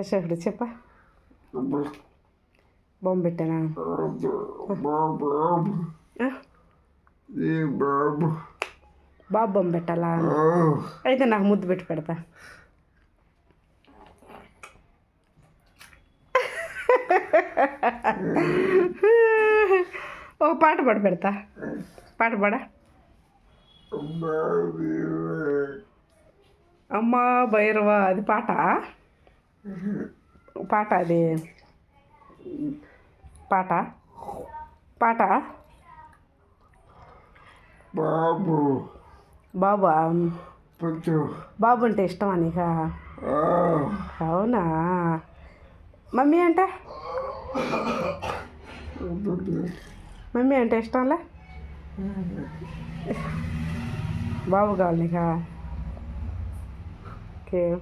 అశోకుడు చెప్ప. బొమ్మ పెట్టానా బాబు. బొమ్మ పెట్టాలా అయితే నాకు ముద్దు పెట్టి పెడతా. ఓ పాట పాడి పెడతా. పాట పాడా. అమ్మా భైరవ అది పాట? పాట అది పాట పాట బాబు బాబా పుట్టు బాబు అంటే ఇష్టమా నీకా అవునా మమ్మీ అంటే మమ్మీ అంటే ఇష్టంలే బాబు కావాలి నీకా ఓకే